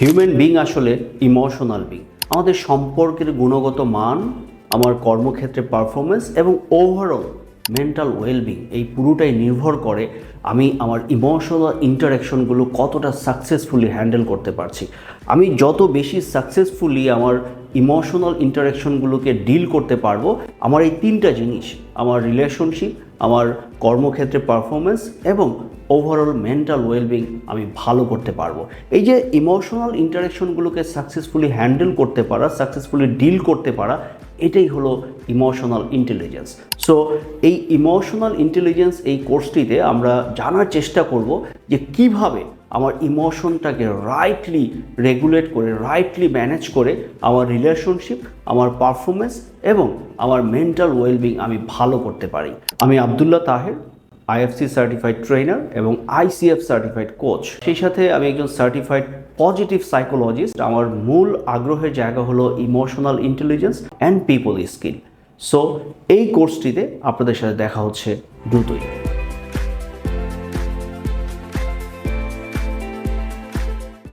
Human being আসলে emotional being আমাদের সম্পর্কের গুণগত মান, আমার কর্মক্ষেত্রে পারফরমেন্স এবং ওভারঅল মেন্টাল ওয়েলবিং এই পুরোটাই নির্ভর করে আমি আমার ইমোশনাল ইন্টারাকশনগুলো কতটা সাকসেসফুলি হ্যান্ডেল করতে পারছি। আমি যত বেশি সাকসেসফুলি আমার ইমোশনাল ইন্টারাকশনগুলোকে ডিল করতে পারব। আমার এই তিনটা জিনিস, আমার রিলেশনশিপ আমার কর্মক্ষেত্রে পারফরমেন্স এবং ওভারঅল মেন্টাল ওয়েলবিং আমি ভালো করতে পারব। এই যে ইমোশনাল ইন্টারাকশনগুলোকে সাকসেসফুলি হ্যান্ডেল করতে পারা সাকসেসফুলি ডিল করতে পারা, এটাই হলো ইমোশনাল ইন্টেলিজেন্স সো এই ইমোশনাল ইন্টেলিজেন্স এই কোর্সটিতে আমরা জানার চেষ্টা করব যে কীভাবে আমার ইমোশনটাকে রাইটলি রেগুলেট করে রাইটলি ম্যানেজ করে আমার রিলেশনশিপ আমার পারফরমেন্স এবং আমার মেন্টাল ওয়েলবিং আমি ভালো করতে পারি। আমি Abdullah Taher IFC certified trainer এবং আইসিএফ সার্টিফাইড কোচ সেই সাথে আমি একজন সার্টিফাইড পজিটিভ সাইকোলজিস্ট আমার মূল আগ্রহের জায়গা হলো emotional intelligence and people skill so এই কোর্সটিতে আপনাদের সাথে দেখা হচ্ছে দ্রুতই।